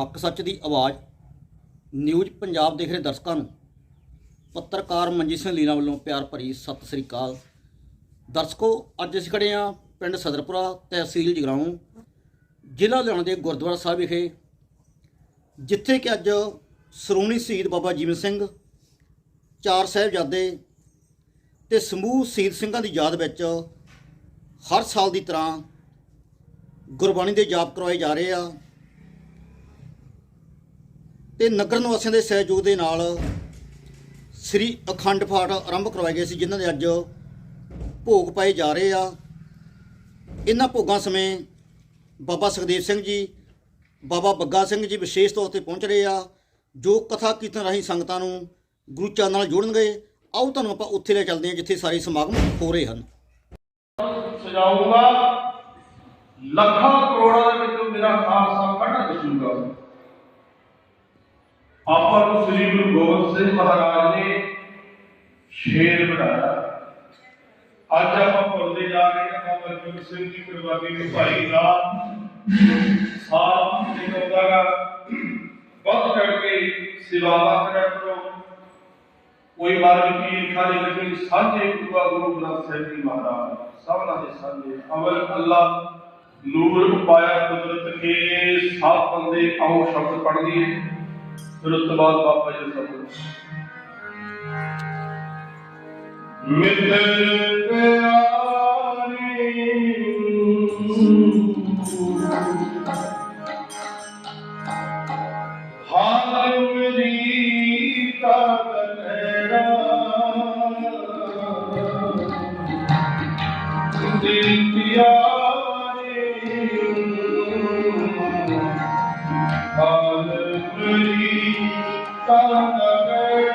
ਹੱਕ ਸੱਚ ਦੀ ਆਵਾਜ਼ ਨਿਊਜ਼ ਪੰਜਾਬ ਦੇਖ ਰਹੇ ਦਰਸ਼ਕਾਂ ਨੂੰ। ਪੱਤਰਕਾਰ ਮਨਜੀਤ ਸਿੰਘ ਲੀਨਾ ਵੱਲੋਂ ਪਿਆਰ ਭਰੀ ਸਤਿ ਸ੍ਰੀ ਅਕਾਲ। ਦਰਸ਼ਕੋ, ਅੱਜ ਅਸੀਂ ਖੜੇ ਹਾਂ ਪਿੰਡ ਸਦਰਪੁਰਾ ਤਹਿਸੀਲ ਜਗਰਾਉਂ, ਜ਼ਿਲ੍ਹਾ ਲੁਧਿਆਣਾ ਦੇ ਗੁਰਦੁਆਰਾ ਸਾਹਿਬ ਵਿਖੇ, ਜਿੱਥੇ ਕਿ ਅੱਜ ਸ਼੍ਰੋਮਣੀ ਸ਼ਹੀਦ ਬਾਬਾ ਜੀਵਨ ਸਿੰਘ, ਚਾਰ ਸਾਹਿਬਜ਼ਾਦੇ ਤੇ ਸਮੂਹ ਸ਼ਹੀਦ ਸਿੰਘਾਂ ਦੀ ਯਾਦ ਵਿੱਚ ਹਰ ਸਾਲ ਦੀ ਤਰ੍ਹਾਂ ਗੁਰਬਾਣੀ ਦੇ ਜਾਪ ਕਰਵਾਏ ਜਾ ਰਹੇ ਆ। ਤੇ ਨਗਰ ਨਿਵਾਸੀਆਂ ਦੇ ਸਹਿਯੋਗ ਦੇ ਨਾਲ ਸ੍ਰੀ ਅਖੰਡ ਪਾਠ ਆਰੰਭ ਕਰਵਾਏ ਗਏ ਸੀ, ਜਿਨ੍ਹਾਂ ਦੇ ਅੱਜ ਭੋਗ ਪਾਏ ਜਾ ਰਹੇ ਆ। ਇਹਨਾਂ ਭੋਗਾਂ ਸਮੇਂ ਬਾਬਾ ਸੁਖਦੇਵ ਸਿੰਘ ਜੀ, ਬਾਬਾ ਬੱਗਾ ਸਿੰਘ ਜੀ ਵਿਸ਼ੇਸ਼ ਤੌਰ ਤੇ ਪਹੁੰਚ ਰਹੇ ਆ, ਜੋ ਕਥਾ ਕੀਰਤਨ ਰਾਹੀਂ ਸੰਗਤਾਂ ਨੂੰ ਗੁਰੂ ਚਰਨ ਨਾਲ ਜੋੜਨਗੇ। ਆਓ ਤੁਹਾਨੂੰ ਆਪਾਂ ਉੱਥੇ ਲੈ ਚੱਲਦੇ ਹਾਂ, ਜਿੱਥੇ ਸਾਰੇ ਸਮਾਗਮ ਹੋ ਰਹੇ ਹਨ। ਸਜਾਊਂਗਾ, ਲੱਖਾਂ ਕਰੋੜਾਂ ਦੇ ਵਿੱਚੋਂ ਮੇਰਾ ਖਾਲਸਾ ਕੱਢ ਦਿਸੂਗਾ ਆਪਾਂ ਨੂੰ ਸ੍ਰੀ ਗੁਰੂ ਗੋਬਿੰਦ ਸਿੰਘ ਮਹਾਰਾਜ ਨੇ ਸ਼ੇਰ ਬਣਾਇਆ। ਅੱਜ ਆਪਾਂ ਭੁੱਲਦੇ ਜਾ ਰਹੇ ਹਾਂ, ਬਾਬਾ ਜੀਵਨ ਸਿੰਘ ਦੀ ਕੁਰਬਾਨੀ ਨੂੰ ਭਾਈ ਦਾ ਸਾਥ ਨਿਭਾਉਂਦਾਗਾ ਵੱਧ ਚੜ ਕੇ ਸੇਵਾਵਾਂ ਕਰਿਆ ਕਰੋ। ਕੋਈ ਮਾਰਗ ਕੀ ਖਾਲੀ ਲਗਣੀ ਸਾਂਝੇ ਗੁਰੂ ਗੁਰੂ ਗ੍ਰੰਥ ਸਾਹਿਬ ਜੀ ਮਹਾਰਾਜ ਸਭਨਾ ਦੇ ਸਾਂਝੇ ਅਵਲ ਅੱਲਾ, ਨੂਰ ਉਪਾਇਆ ਕੁਦਰਤ ਕੇ ਸਾਥ ਬੰਦੇ ਆਓ ਸ਼ਬਦ ਪੜ੍ਹ ਲਈਏ સુરતમાં બાપાજી સપનું મિત્ર પ્યારી Will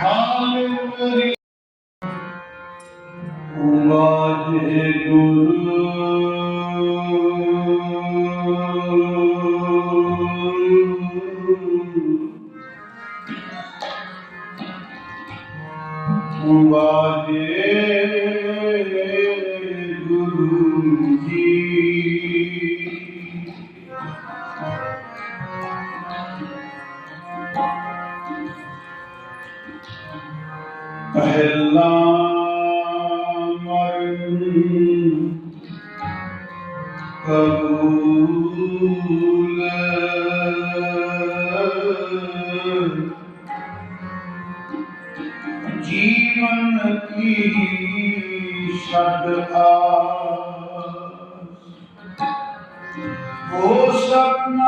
Hallelujah. ਕੀ ਸ਼ਬਦ ਆਸ ਹੋ ਸਪਨਾ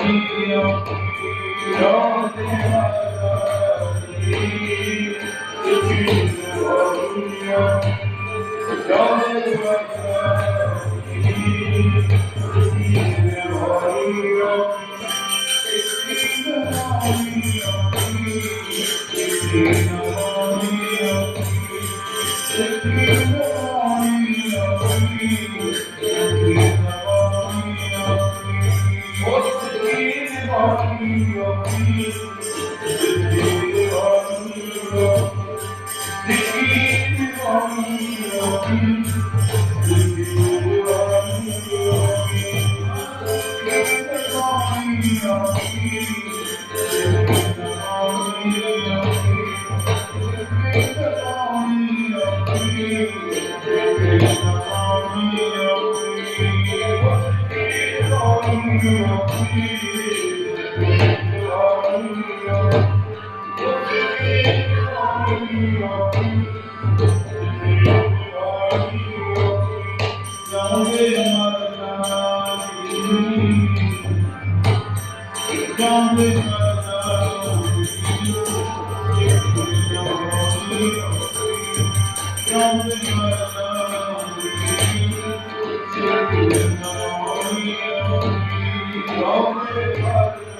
Thank you. Thank you.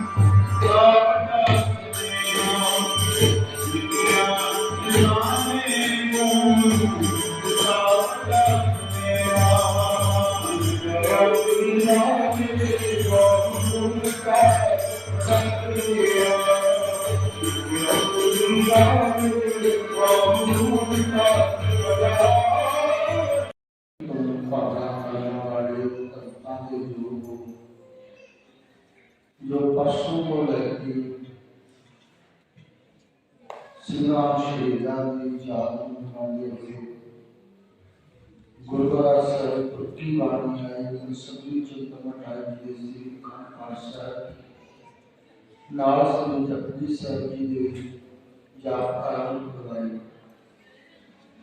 ਸਿੰਘਾਂ ਸ਼ਹੀਦਾਂ ਦੀ ਯਾਦ ਮਨਾਉਂਦੇ ਹੋਏ ਗੁਰਦੁਆਰਾ ਸਾਹਿਬ ਟੁੱਟੀ ਬਾਣੀ ਆਏ ਕਿ ਸਭੀ ਚਿੰਤਨ ਮਠਾਈ ਦੇ ਸ੍ਰੀ ਅਖੰਡ ਪਾਠ ਸਾਹਿਬ ਨਾਲ ਸ੍ਰੀ ਜਪਜੀ ਸਾਹਿਬ ਜੀ ਦੇ ਜਾਪ ਆਰੰਭ ਕਰਵਾਈ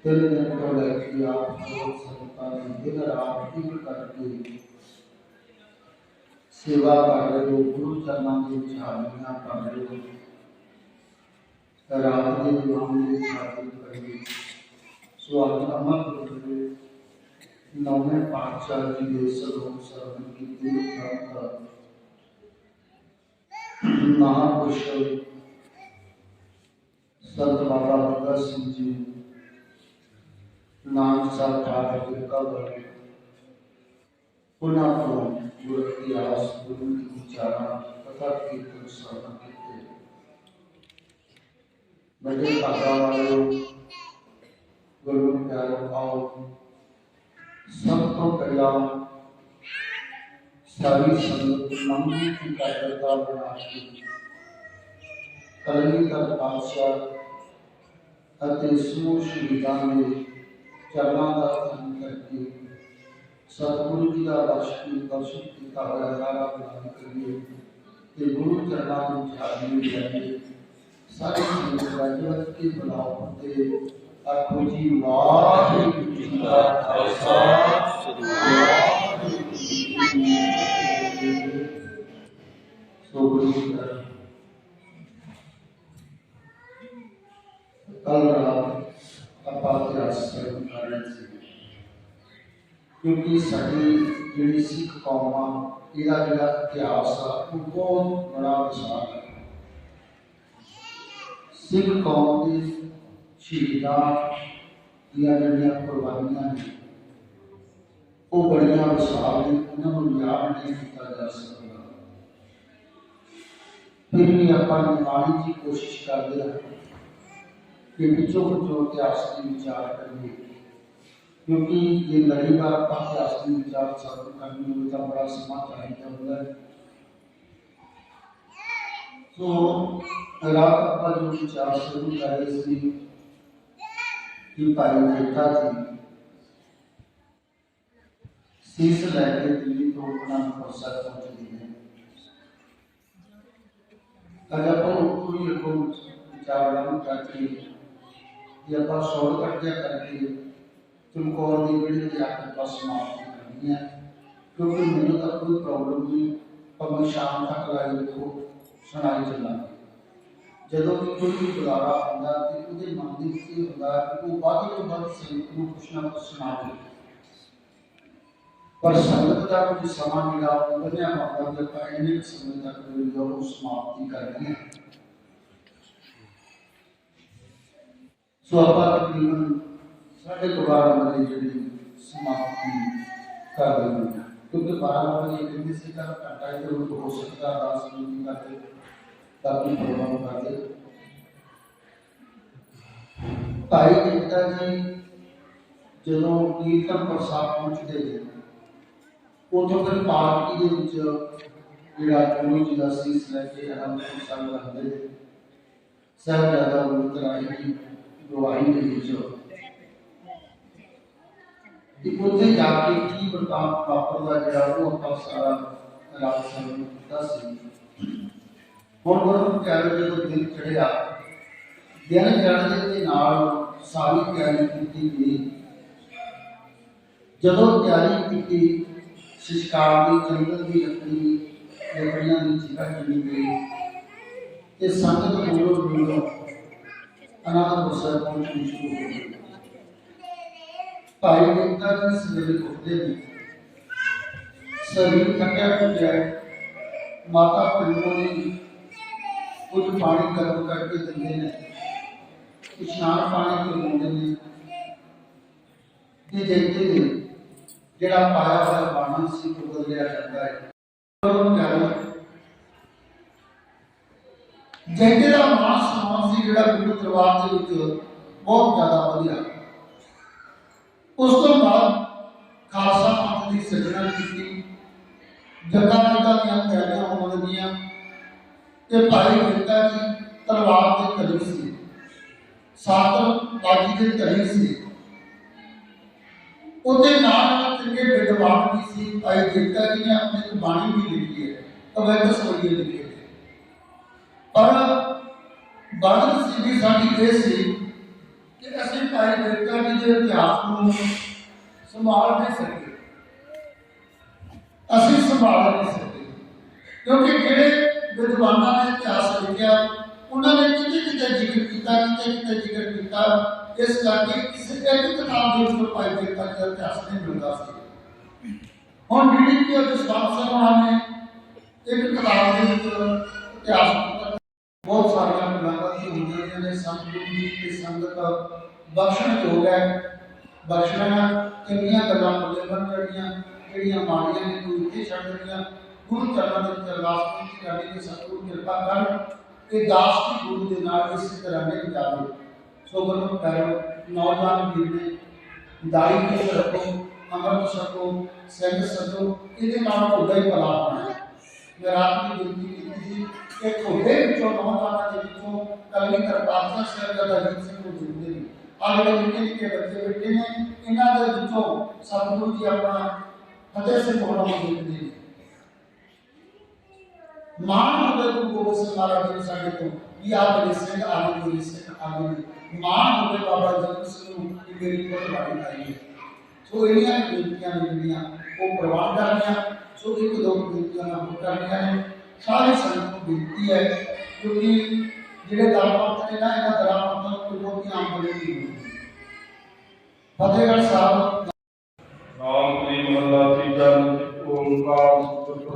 ਤਿੰਨ ਦਿਨ ਤੋਂ ਲੈ ਕੇ ਆਪ ਜੋ ਸੰਤਾਂ ਦੀ ਦਿਨ ਰਾਤ ਇੱਕ ਕਰਕੇ ਸੇਵਾ ਕਰ ਰਹੇ ਹੋ ਗੁਰੂ ਚਰਨਾਂ ਦੀ ਝਾੜੀਆਂ ਕਰ ਰਹੇ ਹੋ راحت معاملے شامل کر دی سوال عمل کرتے نویں پانچ چار کی بے سر ہو سر کی دور کام کا سنت بابا بندہ سنگھ جی نام صاحب ٹھاکر کے کا بڑے پناہ کو گرکھ کی آس گرو کی اچارا پتہ کی تم ਕੀਤੇ ਬੜੇ ਭਾਗਾ ਵਾਲਿਓ ਗੁਰੂ ਪਿਆਰੋ ਆਓ ਸਭ ਤੋਂ ਪਹਿਲਾਂ ਸਾਰੀ ਸੰਗਤ ਮੰਗੀ ਦੀ ਕਾਇਰਤਾ ਬਣਾ ਕੇ ਕਲਗੀਧਰ ਪਾਤਸ਼ਾਹ ਅਤੇ ਸਮੂਹ ਸ਼ਹੀਦਾਂ ਦੇ ਚਰਨਾਂ ਦਾ ਧੰਨ ਕਰਕੇ ਸਤਿਗੁਰੂ ਜੀ ਦਾ ਦਰਸ਼ਨ ਦਰਸ਼ਨ ਕੀਤਾ ਹੋਇਆ ਸਾਰਾ ਬਿਆਨ ਕਰੀਏ ਤੇ ਗੁਰੂ ਚਰਨਾਂ ਵਿੱਚ ਹਾਜ਼ਰੀ ਲਾਈਏ ساری رجوت جی کل رات کیونکہ ساری سکھ قومہ ایرہ ہے وہ بہت بڑا ہے سکھ قوم کی شہیدات دیا جڑی قربانیاں نے وہ بڑی وسال نے انہوں نے یاد نہیں کیا جا سکتا۔ پھر بھی آپ نمانے کی کوشش کرتے ہیں کہ پچھوں پچھوں کی وچار کریے کیونکہ یہ لڑی بار کی وچار سب کرنے کا بڑا سما چاہیے ہوتا ہے۔ تو رات کا جو چار شروع ہے اس کی کی پائیوٹیکتا تھی، سیس لے کے دلی تو اپنا فرصت پہنچ گئی ہے۔ اگر ہم کوئی کو چاولان کر کے یا پاس شور کٹیا کر کے تم کو اور دی بیڑی کے کے پاس سماپت کرنی ہے، کیونکہ مجھے تک کوئی پرابلم نہیں پر میں شام تک لائے تو ਮੈਂ ਸ਼ਾਮ ਸੁਣਾਈ ਚੱਲਾਂਗੇ ਜਦੋਂ ਵੀ ਕੋਈ ਵੀ ਬੁਲਾਰਾ ਆਉਂਦਾ ਤੇ ਉਹਦੇ ਮਨ ਦੇ ਵਿੱਚ ਇਹ ਹੁੰਦਾ ਕਿ ਉਹ ਵੱਧ ਤੋਂ ਵੱਧ ਸੰਗਤ ਨੂੰ ਕੁਛ ਨਾ ਕੁਛ ਸੁਣਾਵੇ ਪਰ ਸੰਗਤ ਦਾ ਕੁਝ ਸਮਾਂ ਮਿਲਾ ਉਹਨੇ ਮਾਪਾ ਦੇ ਆਪਾਂ ਇੰਨੇ ਸਮੇਂ ਤੱਕ ਜਿਹੜੀ ਉਹ ਸਮਾਪਤੀ ਕਰਨੀ ਹੈ। ਸੋ ਆਪਾਂ ਤਕਰੀਬਨ ਸਾਡੇ ਤੋਂ ਬਾਰਾਂ ਜਿਹੜੀ ਸਮਾਪਤੀ ਕਰ ਦਿੰਦੇ ਹਾਂ। ਕਿਉਂਕਿ 12 ਵਜੇ ਕਹਿੰਦੇ ਸੀ ਕਿ ਘੰਟਾ ਇੱਧਰ ਹੋ ਸਕਦਾ 10 ਮਿੰਟ ਕਰਦੇ ਤਾਂ ਪ੍ਰੋਗਰਾਮ ਕਰਦੇ ਭਾਈ ਕਿੰਤਾ ਜੀ ਜਦੋਂ ਕੀਰਤਨ ਪ੍ਰਸਾਦ ਪਹੁੰਚਦੇ ਨੇ ਉਥੋਂ ਫਿਰ ਪਾਰਟੀ ਦੇ ਵਿੱਚ ਜਿਹੜਾ ਗੁਰੂ ਜੀ ਦਾ ਸੀਸ ਲੈ ਕੇ ਅਹਮ ਸੰਗ ਰੱਖਦੇ ਸਭ ਜ਼ਿਆਦਾ ਉਤਰਾਈ ਦੀ ਗਵਾਹੀ ਦੇ ਵਿੱਚ ਦੀ ਪੁੱਤੇ ਜਾ ਕੇ ਕੀ ਵਰਤਾਂ ਪ੍ਰਾਪਤ ਦਾ ਜਿਹੜਾ ਉਹ ਆਪਾਂ ਸਾਰਾ ਰੱਬ ਸੰਗ ਦੱਸ ਦਿੱਤਾ ਹੁਣ ਗੁਰੂ ਪਿਆਰੇ ਜਦੋਂ ਦਿਨ ਚੜਿਆ ਦਿਨ ਚੜ੍ਹਦੇ ਦੇ ਨਾਲ ਸਾਰੀ ਤਿਆਰੀ ਕੀਤੀ ਗਈ। ਜਦੋਂ ਤਿਆਰੀ ਕੀਤੀ, ਸ਼ਿਸ਼ਕਾਰ ਦੀ ਜੰਗਲ ਦੀ ਲੱਕੜੀ ਲੱਕੜੀਆਂ ਦੀ ਜਗ੍ਹਾ ਚੁਣੀ ਗਈ ਤੇ ਸੰਗਤ ਦੂਰੋਂ ਦੂਰੋਂ ਅਨੰਦਪੁਰ ਸਾਹਿਬ ਪਹੁੰਚਣੀ ਸ਼ੁਰੂ ਹੋ ਗਈ ਭਾਈ ਗੁਰਤਾ ਜੀ ਸਵੇਰੇ ਉੱਠਦੇ ਨੇ। ਸਰੀਰ ਥੱਕਿਆ ਟੁੱਟਿਆ ਹੈ। ਮਾਤਾ ਪਿੰਡੋਂ ਨੇ ਕੁਝ ਪਾਣੀ ਗਰਮ ਕਰਕੇ ਦਿੰਦੇ ਨੇ, ਇਸ਼ਨਾਨ ਪਾਣੀ ਕਰਵਾਉਂਦੇ ਨੇ। ਤੇ ਦੇਖਦੇ ਨੇ, ਜਿਹੜਾ ਪਾਇਆ ਹੋਇਆ ਬਾਣਾ ਸੀ ਉਹ ਬਦਲਿਆ ਜਾਂਦਾ ਹੈ। ਉਹ ਕਹਿੰਦਾ ਜੈਂਦੇ ਦਾ ਮਾਨ ਸਨਮਾਨ ਸੀ ਜਿਹੜਾ ਗੁਰੂ ਦਰਬਾਰ ਦੇ ਵਿੱਚ ਬਹੁਤ ਜ਼ਿਆਦਾ ਵਧੀਆ। ਉਸ ਤੋਂ ਬਾਅਦ ਖਾਲਸਾ ਪੰਥ ਦੀ ਸਿਰਜਣਾ ਕੀਤੀ। ਜੱਗਾ ਜੱਗਾ ਦੀਆਂ ਤਿਆਰੀਆਂ ਹੋਣ ਲੱਗੀਆਂ। ਤੇ ਭਾਈ ਗੁਰਤਾ ਜੀ, ਤਲਵਾਰ ਦੇ ਧੜੀ ਸੀ। ਸਾਤਰ ਬਾਜੀ ਦੇ ਧੜੀ ਸੀ। ਉਹਦੇ ਨਾਲ ਨਾਲ ਚੰਗੇ ਵਿਦਵਾਨ ਵੀ ਸੀ, ਭਾਈ ਗੁਰਤਾ ਜੀ ਨੇ ਆਪਣੀ ਇੱਕ ਬਾਣੀ ਵੀ ਲਿਖੀ ਹੈ ਅਵੈਧ ਸੋਈਏ ਲਿਖੀ ਹੈ। ਪਰ ਬਾਦਲ ਸੀ ਵੀ ਸਾਡੀ ਇਹ ਸੀ ਕਿ ਅਸੀਂ ਭਾਈ ਗੁਰਤਾ ਜੀ ਦੇ ਇਤਿਹਾਸ ਨੂੰ ਸੰਭਾਲ ਨਹੀਂ ਸਕੇ। ਅਸੀਂ ਸੰਭਾਲ ਨਹੀਂ ਸਕੇ। ਕਿਉਂਕਿ ਜਿਹੜੇ ਵਿਦਵਾਨਾਂ ਨੇ ਇਤਿਹਾਸ ਲਿਖਿਆ ਉਹਨਾਂ ਨੇ ਕਿਤੇ ਕਿਤੇ ਜ਼ਿਕਰ ਕੀਤਾ ਕਿਤੇ ਕਿਤੇ ਜ਼ਿਕਰ ਕੀਤਾ ਇਸ ਕਰਕੇ ਕਿਸੇ ਇੱਕ ਕਿਤਾਬ ਦੇ ਉੱਪਰ ਪਾਈ ਗਈ ਤੱਕ ਇਤਿਹਾਸ ਨਹੀਂ ਮਿਲਦਾ ਸੀ ਹੁਣ ਜਿਹੜੀ ਕਿ ਜਸਵੰਤ ਸਿੰਘ ਹੋਣਾ ਨੇ ਇੱਕ ਕਿਤਾਬ ਦੇ ਵਿੱਚ ਇਤਿਹਾਸ ਪੁਸਤਕ ਬਹੁਤ ਸਾਰੀਆਂ ਮਿਲਾਵਟਾਂ ਹੁੰਦੀਆਂ ਨੇ ਕਰਦੇ ਨੇ ਸੰਗਤ ਜੀ ਤੇ ਸੰਗਤ ਬਖਸ਼ਣ ਯੋਗ ਹੈ ਬਖਸ਼ਣਾ ਚੰਗੀਆਂ ਗੱਲਾਂ ਬੋਲੇ ਬਣ ਜਿਹੜੀਆਂ ਜਿਹੜੀਆਂ ਮਾੜੀਆਂ ਨੇ ਕੋਈ ਇੱਥੇ ਛੱਡ ਦੇਣੀਆਂ ਗੁਰੂ ਚਰਨਾਂ ਦੇ ਵਿੱਚ ਅਰਦਾਸ ਕੀਤੀ ਕਰਨੀ ਕਿ ਸਤਿਗੁਰੂ ਕਿਰਪਾ ਕਰ ਕਿ ਦਾਸ ਦੀ ਗੁਰੂ ਦੇ ਨਾਲ ਇਸੇ ਤਰ੍ਹਾਂ ਨਹੀਂ ਜਾਵੇ ਸੋ ਗੁਰੂ ਕਰੋ ਨੌਜਵਾਨ ਵੀਰ ਨੇ ਦਾਈ ਕੀ ਰੱਖੋ ਅੰਮ੍ਰਿਤ ਛਕੋ ਸਿੰਘ ਸਜੋ ਇਹਦੇ ਨਾਲ ਤੁਹਾਡਾ ਹੀ ਭਲਾ ਹੋਣਾ ਹੈ ਮੈਂ ਰਾਤ ਨੂੰ ਬੇਨਤੀ ਕੀਤੀ ਸੀ ਕਿ ਤੁਹਾਡੇ ਵਿੱਚੋਂ ਨੌਜਵਾਨਾਂ ਦੇ ਵਿੱਚੋਂ ਕਲਗੀ ਕਰਤਾਰ ਸਿੰਘ ਦਾ ਜੀਤ ਸਿੰਘ ਨੂੰ ਜੁੜਦੇ ਨੇ ਆਹ ਜਿਹੜੇ ਨਿੱਕੇ ਨਿੱਕੇ ਬੱਚੇ ਬੈਠੇ ਨੇ ਇਹਨਾਂ ਦੇ ਵਿੱਚੋਂ ਸਤਿਗੁਰੂ ਜੀ ਆਪਣਾ ਫਤਿਹ ਸਿੰਘ ਹੋਣਾ ਮੰਗਦੇ ਨੇ ਨੇ ਮਾਣ ਹੋਵੇ ਬਾਬਾ ਜਗਤ ਸਿੰਘ ਨੂੰ ਕਿ ਮੇਰੀ ਕੋਲ ਬਾਣੀ ਆਈ ਹੈ ਸੋ ਇਹਨੀਆਂ ਬੇਨਤੀਆਂ ਨੇ ਜਿਹੜੀਆਂ ਉਹ ਪ੍ਰਵਾਨ ਕਰਨੀਆਂ ਸੋ ਇੱਕ ਦੋ ਬੇਨਤੀਆਂ ਨਾਲ ਹੋ ਕਰਨੀਆਂ ਨੇ ਸਾਰੇ ਸੰਗਤ ਨੂੰ ਬੇਨਤੀ ਹੈ ਕਿਉਂਕਿ ਜਿਹੜੇ ਦਰਪੰਥ ਨੇ ਨਾ ਇਹਨਾਂ ਦਰਪੰਥਾਂ ਨੂੰ ਕੋਈ ਬਹੁਤੀ ਆਮਦਨੀ ਨਹੀਂ ਹੁੰਦੀ ਫਤਿਹਗੜ੍ਹ ਸਾਹਿਬ ਰਾਮ ਕਲੀ ਮਹੱਲਾ ਤੀਜਾ ਓੰਕਾਰ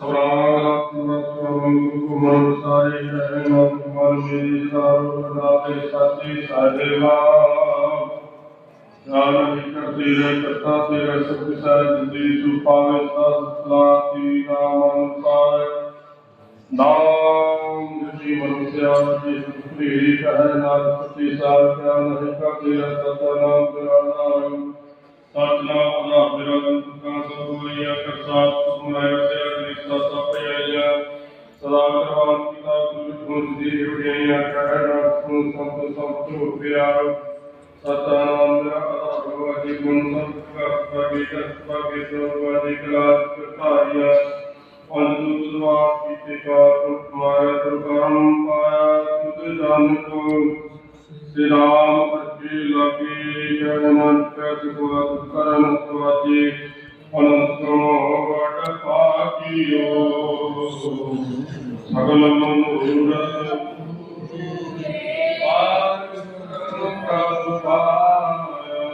ਵਿਸਰੂ ਕਰੇ ਵਿਚਾਰ ਕਾ ਦੁਸਵਾਰਾ ਸਵਰਾਗ ਮਨ ਸਾਰੇ ਰਹਿਮਤ ਮਨ ਮੇਰੀ ਸਾਰੋ ਨਾਤੇ ਸਾਚੇ ਸਾਹਿਬਾ ਨਾਮ ਕਰਤੇ ਰਹਿ ਕਰਤਾ ਤੇਰਾ ਸਭ ਸਾਰੇ ਜਿੰਦੀ ਤੂੰ ਪਾਵੇ ਸਤ ਸਲਾਤੀ ਨਾਮ ਅਨੁਸਾਰ ਨਾਮ ਜੀ ਮਨੁਸਿਆ ਜੀ ਸੁਖਰੀ ਕਹੈ ਨਾਲ ਸਤੀ ਸਾਰ ਕਿਆ ਨਹੀਂ ਕਰਦੇ ਸਤ ਨਾਮ ਤੇਰਾ ਨਾਮ ਸਤਨਾਮ ਦਾ ਬਿਰਗਨ ਕਾ ਸੋਈਆ ਕਰਸਾਤ ਸੁਨਾਇ ਤੇ ਅਗਨੀ ਸਤਾ ਪਿਆ ਸਦਾ ਕਰਵਾਨ ਕੀਤਾ ਤੁਝ ਗੁਣ ਦੀ ਉਡਿਆ ਕਹਿ ਨਾ ਸੁਨ ਸੰਤ ਸੰਤ ਪਿਆਰ। ਸਤਨਾਮ ਦਾ ਅਦਾ ਗੁਣ ਸੰਤ ਕਾ ਪਗੇ ਕਸਪਾ ਕੇ ਸੋਵਾਦੀ ਕਲਾਸ ਕਰਤਾਰਿਆ ਅਨੰਦ ਤੁਦਵਾਸ ਕੀਤੇ ਕਾ ਤੁਮਾਇਆ ਦੁਰਗਾਮ ਪਾਇਆ ਤੁਧ ਜਾਨ ਕੋ। ਲਾਗੇ ਲਾਗੇ ਜਨ ਮਨ ਪ੍ਰਤ ਗੁਰ ਕਰਨ ਸੁਆਜੀ ਅਨੰਤੋ ਵਡ ਪਾਕੀਓ ਸਗਲ ਮਨ ਰੂਰ ਪਾਰ ਪ੍ਰਭ ਪਾਇਆ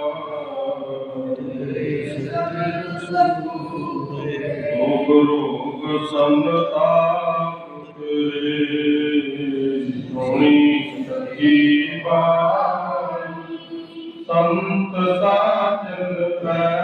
ਮੋਗ ਰੋਗ ਸੰਤਾਪ ਰੇ ਸੋਣੀ ਕੀ ਪਾ ਸੰਤ ਸਾਜਨ ਕੈ।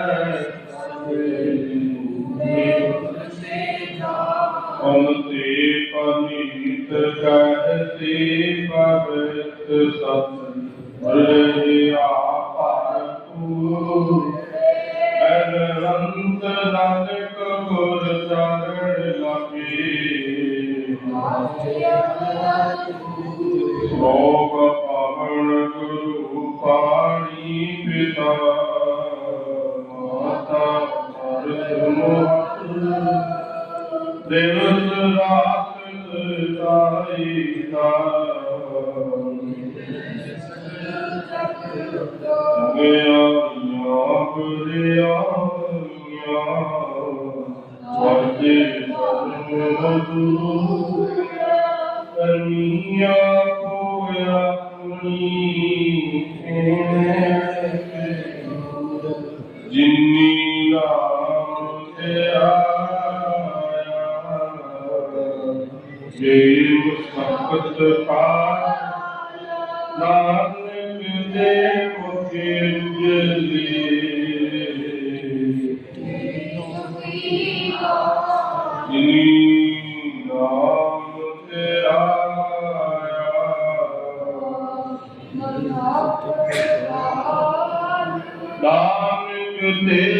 É... Amen.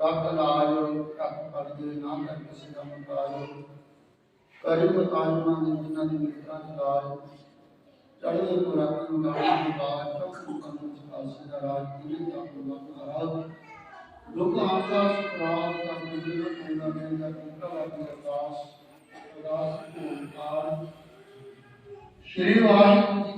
ਰੱਬ ਲਾਜ ਰੱਬ ਕਰਦੇ ਨਾਮ ਕਰ ਕਿਸੇ ਦਾ ਮੁਕਾਜ ਕਰੀ ਬਤਾਉਣਾ ਦੇ ਜਿਨ੍ਹਾਂ ਦੀ ਮਿੱਤਰਾਂ ਦੀ ਰਾਜ ਚੜ੍ਹਦੇ ਕੋ ਰੱਬ ਨੂੰ ਨਾਮ ਦੀ ਬਾਤ ਚੌਕ ਕਰਨ ਚ ਖਾਲਸੇ ਦਾ ਰਾਜ ਕਿਨੇ ਦਾ ਬੁਲਾ ਰਾਜ। ਲੋਕ ਆਸਾ ਸਤਰਾਜ ਦਾ ਜਿਹੜਾ ਪੂਰਾ ਨੇ ਦਾ ਕਿੰਨਾ ਵਾਦੀ ਅਰਦਾਸ ਅਰਦਾਸ ਓੰਕਾਰ ਸ਼੍ਰੀ ਵਾਹਿਗੁਰੂ ਜੀ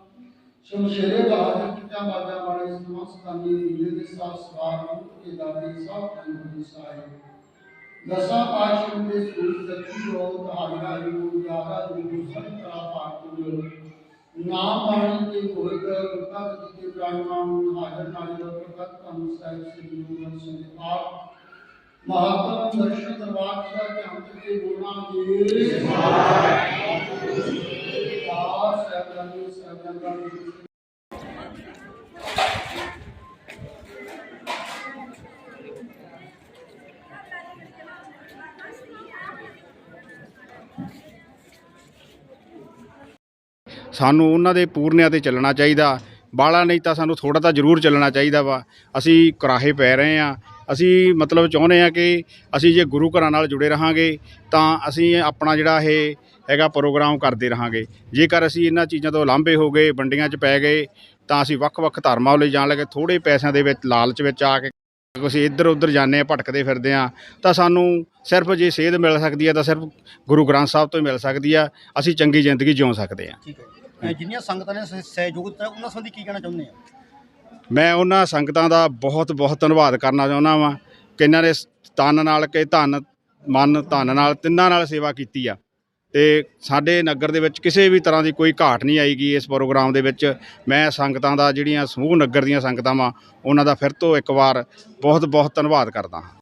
شمشیر بہادر کتاب آدھا ہمارے اسلام ستانی ملے ساتھ سوار ہوں کہ دادے صاحب انہوں صاحب۔ دسا پاش ان کے سور سکی ہو تحالا ہو یارا جو سب طرح پاکتو جو نام بانی کے کوئی کر رکھا کتی کے برانمان حاضر نالی اور فقط کا مسائل سے بلومن سنے۔ پاک محاکم درشن درواقع کہ ہم تکے بولنا دیر سبحان اللہ ਸਾਨੂੰ ਉਹਨਾਂ ਦੇ ਪੂਰਨਿਆਂ ਤੇ ਚੱਲਣਾ ਚਾਹੀਦਾ। ਬਾਲਾ ਨਹੀਂ ਤਾਂ ਸਾਨੂੰ ਥੋੜਾ ਤਾਂ ਜ਼ਰੂਰ ਚੱਲਣਾ ਚਾਹੀਦਾ ਵਾ। ਅਸੀਂ ਕਰਾਹੇ ਪੈ ਰਹੇ ਆ ਅਸੀਂ ਮਤਲਬ ਚਾਹੁੰਦੇ ਆ ਕਿ ਅਸੀਂ ਜੇ ਗੁਰੂ ਘਰਾਂ ਨਾਲ ਜੁੜੇ ਰਹਾਂਗੇ, ਤਾਂ ਅਸੀਂ ਆਪਣਾ ਜਿਹੜਾ ਇਹ ਹੈਗਾ ਪ੍ਰੋਗਰਾਮ ਕਰਦੇ ਰਹਾਂਗੇ। ਜੇਕਰ ਅਸੀਂ ਇਹਨਾਂ ਚੀਜ਼ਾਂ ਤੋਂ ਲਾਂਭੇ ਹੋ ਗਏ, ਵੰਡੀਆਂ 'ਚ ਪੈ ਗਏ, ਤਾਂ ਅਸੀਂ ਵੱਖ-ਵੱਖ ਧਰਮਾਂ ਵੱਲ ਜਾਣ ਲੱਗੇ ਥੋੜੇ ਪੈਸਿਆਂ ਦੇ ਵਿੱਚ ਲਾਲਚ ਵਿੱਚ ਆ ਕੇ ਅਸੀਂ ਇੱਧਰ ਉੱਧਰ ਜਾਂਦੇ ਆ ਭਟਕਦੇ ਫਿਰਦੇ ਆ ਤਾਂ ਸਾਨੂੰ ਸਿਰਫ ਜੇ ਸੇਧ ਮਿਲ ਸਕਦੀ ਹੈ, ਤਾਂ ਸਿਰਫ ਗੁਰੂ ਗ੍ਰੰਥ ਸਾਹਿਬ ਤੋਂ ਹੀ ਮਿਲ ਸਕਦੀ ਆ ਅਸੀਂ ਚੰਗੀ ਜ਼ਿੰਦਗੀ ਜਿਉ ਸਕਦੇ ਆ ਠੀਕ ਹੈ। ਜਿੰਨੀਆਂ ਸੰਗਤਾਂ ਨੇ ਸਹਿਯੋਗ ਦਿੱਤਾ, ਉਹਨਾਂ ਸੰਬੰਧੀ ਕੀ ਕਹਿਣਾ ਚਾਹੁੰਦੇ ਆ ਮੈਂ ਉਹਨਾਂ ਸੰਗਤਾਂ ਦਾ ਬਹੁਤ ਬਹੁਤ ਧੰਨਵਾਦ ਕਰਨਾ ਚਾਹੁੰਦਾ ਵਾਂ ਕਿ ਇਹਨਾਂ ਨੇ ਤਨ ਨਾਲ ਕਿ ਧਨ, ਮਨ, ਧਨ ਨਾਲ ਤਿੰਨਾਂ ਨਾਲ ਸੇਵਾ ਕੀਤੀ ਆ। ਤੇ ਸਾਡੇ ਨਗਰ ਦੇ ਵਿੱਚ ਕਿਸੇ ਵੀ ਤਰ੍ਹਾਂ ਦੀ ਕੋਈ ਘਾਟ ਨਹੀਂ ਆਏਗੀ ਇਸ ਪ੍ਰੋਗਰਾਮ ਦੇ ਵਿੱਚ। ਮੈਂ ਸੰਗਤਾਂ ਦਾ ਜਿਹੜੀਆਂ ਸਮੂਹ ਨਗਰ ਦੀਆਂ ਸੰਗਤਾਂ ਵਾਂ, ਉਹਨਾਂ ਦਾ ਫਿਰ ਤੋਂ ਇੱਕ ਵਾਰ ਬਹੁਤ ਬਹੁਤ ਧੰਨਵਾਦ ਕਰਦਾ। ਹਾਂ